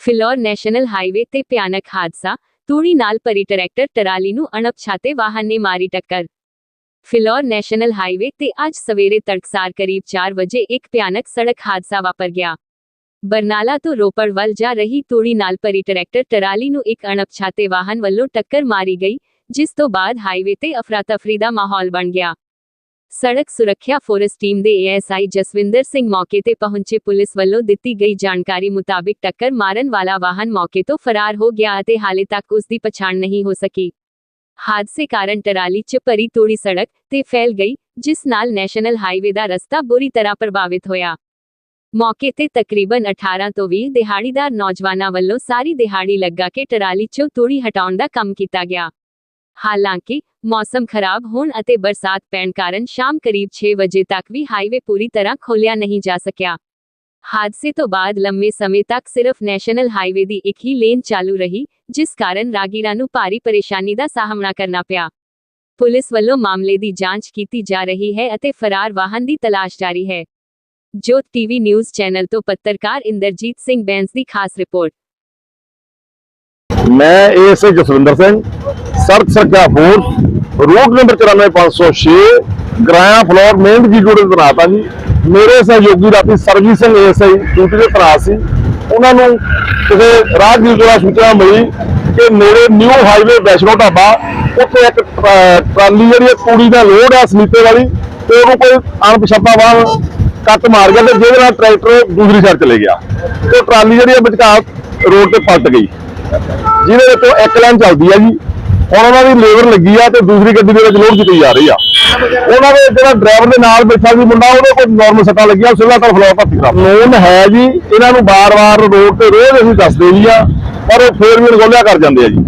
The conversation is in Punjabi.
ਫਿਲੌਰ ਨੈਸ਼ਨਲ ਹਾਈਵੇ ਤੇ ਭਿਆਨਕ ਹਾਦਸਾ, ਤੂੜੀ ਨਾਲ ਭਰੀ ਟਰੈਕਟਰ ਟਰਾਲੀ ਨੂੰ ਅਣਪਛਾਤੇ ਵਾਹਨ ਨੇ ਮਾਰੀ ਟੱਕਰ। ਫਿਲੌਰ ਨੈਸ਼ਨਲ ਹਾਈਵੇ ਤੇ ਅੱਜ ਸਵੇਰੇ ਤੜਕਸਾਰ ਕਰੀਬ 4 ਵਜੇ ਇੱਕ ਭਿਆਨਕ ਸੜਕ ਹਾਦਸਾ ਵਾਪਰ ਗਿਆ। ਬਰਨਾਲਾ ਤੋਂ ਰੋਪੜ ਵੱਲ ਜਾ ਰਹੀ ਤੂੜੀ ਨਾਲ ਭਰੀ ਟਰੈਕਟਰ ਟਰਾਲੀ ਨੂੰ ਇੱਕ ਅਣਪਛਾਤੇ ਵਾਹਨ ਵੱਲੋਂ ਟੱਕਰ ਮਾਰੀ ਗਈ, ਜਿਸ ਤੋਂ ਬਾਅਦ ਹਾਈਵੇ ਤੇ ਅਫਰਾਤਫਰੀ ਦਾ ਮਾਹੌਲ ਬਣ ਗਿਆ। ਸੜਕ ਸੁਰੱਖਿਆ ਫੋਰਸ ਟੀਮ ਦੇ ਏਐਸਆਈ ਜਸਵਿੰਦਰ ਸਿੰਘ ਮੌਕੇ ਤੇ ਪਹੁੰਚੇ ਪੁਲਿਸ ਵੱਲੋਂ ਦਿੱਤੀ ਗਈ ਜਾਣਕਾਰੀ ਮੁਤਾਬਿਕ ਟੱਕਰ ਮਾਰਨ ਵਾਲਾ ਵਾਹਨ ਮੌਕੇ ਤੋਂ ਫਰਾਰ ਹੋ ਗਿਆ ਅਤੇ ਹਾਲੇ ਤੱਕ ਉਸ ਦੀ ਪਛਾਣ ਨਹੀਂ ਹੋ ਸਕੀ। ਹਾਦਸੇ ਕਾਰਨ ਟਰਾਲੀ 'ਚ ਭਰੀ ਤੋੜੀ ਸੜਕ ਤੇ ਫੈਲ ਗਈ, ਜਿਸ ਨਾਲ ਨੈਸ਼ਨਲ ਹਾਈਵੇ ਦਾ ਰਸਤਾ ਬੁਰੀ ਤਰ੍ਹਾਂ ਪ੍ਰਭਾਵਿਤ ਹੋਇਆ। ਮੌਕੇ ਤੇ ਤਕਰੀਬਨ 18 ਤੋਂ 20 ਦਿਹਾੜੀਦਾਰ ਨੌਜਵਾਨਾਂ ਵੱਲੋਂ ਸਾਰੀ ਦਿਹਾੜੀ ਲੱਗਾ ਕੇ ਟਰਾਲੀ 'ਚੋਂ ਤੂੜੀ ਹਟਾਉਣ ਦਾ ਕੰਮ ਕੀਤਾ ਗਿਆ। ਹਾਲਾਂਕਿ, ਮੌਸਮ ਖਰਾਬ ਹੋਣ ਅਤੇ ਬਰਸਾਤ ਪੈਣ ਕਾਰਨ ਸ਼ਾਮ ਕਰੀਬ 6 ਵਜੇ ਤੱਕ ਵੀ ਹਾਈਵੇ ਪੂਰੀ ਤਰ੍ਹਾਂ ਖੋਲ੍ਹਿਆ ਨਹੀਂ ਜਾ ਸਕਿਆ। ਹਾਦਸੇ ਤੋਂ ਬਾਅਦ ਲੰਮੇ ਸਮੇਂ ਤੱਕ ਸਿਰਫ ਨੈਸ਼ਨਲ ਹਾਈਵੇ ਦੀ ਇੱਕ ਹੀ ਲੇਨ ਚਾਲੂ ਰਹੀ, ਜਿਸ ਕਾਰਨ ਰਾਗੀਰਾਂ ਨੂੰ ਭਾਰੀ ਪਰੇਸ਼ਾਨੀ ਦਾ ਸਾਹਮਣਾ ਕਰਨਾ ਪਿਆ। ਪੁਲਿਸ ਵੱਲੋਂ ਮਾਮਲੇ ਦੀ ਜਾਂਚ ਕੀਤੀ ਜਾ ਰਹੀ ਹੈ ਅਤੇ ਫਰਾਰ ਵਾਹਨ ਦੀ ਤਲਾਸ਼ ਜਾਰੀ ਹੈ। ਜੋਤ ਟੀਵੀ ਨਿਊਜ਼ ਚੈਨਲ ਤੋਂ ਪੱਤਰਕਾਰ ਇੰਦਰਜੀਤ ਸਿੰਘ ਬੈਂਸ ਦੀ ਖਾਸ ਰਿਪੋਰਟ। ਮੈਂ ਏਐਸਏ ਜਸਵਿੰਦਰ ਸਿੰਘ ਸੜਕ ਸੁਰੱਖਿਆ force, road number 94506 Goraya Phillaur, main ਜੀ ਜੁੜੇ ਤਨਾਤ ਆ ਜੀ। ਮੇਰੇ ਸਹਿਯੋਗੀ ਰਾਤੀ ਸਰਜੀਤ ਸਿੰਘ ਏਐਸਆਈ ਡਿਊਟੀ ਦੇ ਤਨਾਤ ਸੀ। ਉਹਨਾਂ ਨੂੰ ਕਿਸੇ ਰਾਜਗੀਰ ਦੁਆਰਾ ਸੂਚਨਾ ਮਿਲੀ ਕਿ ਨੇੜੇ ਨਿਊ ਹਾਈਵੇ ਵੈਸ਼ਨੋ ਢਾਬਾ, ਉੱਥੇ ਇੱਕ ਟਰਾ- ਟਰਾਲੀ ਜਿਹੜੀ ਹੈ ਕੂੜੀ ਦਾ ਲੋਡ ਆ ਸਮੀਤੇ ਵਾਲੀ, ਤੇ ਉਹਨੂੰ ਕੋਈ ਅਣਪਛਾਤਾ ਵਾਹਨ ਕੱਟ ਮਾਰ ਗਿਆ ਤੇ ਜਿਹਦੇ ਨਾਲ ਟਰੈਕਟਰ ਦੂਸਰੀ ਸਾਈਡ ਚਲੇ ਗਿਆ। ਤੇ ਟਰਾਲੀ ਜਿਹੜੀ ਹੈ ਵਿਚਕਾਰ ਰੋਡ ਤੇ ਪਲਟ ਗਈ। ਜਿਹਦੇ ਵਿੱਚੋਂ ਇੱਕ ਲਾਈਨ ਚੱਲਦੀ ਆ ਜੀ। ਹੁਣ ਉਹਨਾਂ ਦੀ ਲੇਬਰ ਲੱਗੀ ਆ ਤੇ ਦੂਸਰੀ ਗੱਡੀ ਦੇ ਵਿੱਚ ਲੋਡ ਕੀਤੀ ਜਾ ਰਹੀ ਆ। ਉਹਨਾਂ ਦੇ ਜਿਹੜਾ ਡਰਾਈਵਰ ਦੇ ਨਾਲ ਬੈਠਾ ਸੀ ਮੁੰਡਾ, ਉਹਦੇ ਕੋਲ ਨਾਰਮਲ ਸੱਟਾਂ ਲੱਗਿਆ ਸਿਵਲ ਹਸਪਤਾਲ ਫਲੋਰ ਭਰਤੀ ਕਰਾ ਕਾਨੂੰਨ ਹੈ ਜੀ, ਇਹਨਾਂ ਨੂੰ ਬਾਰ-ਬਾਰ ਰੋਡ ਤੇ ਰੋਜ਼ ਅਸੀਂ ਦੱਸਦੇ ਜੀ ਆ, ਪਰ ਉਹ ਫੇਰ ਵੀ ਅਣਗੌਲਿਆ ਕਰ ਜਾਂਦੇ ਆ ਜੀ।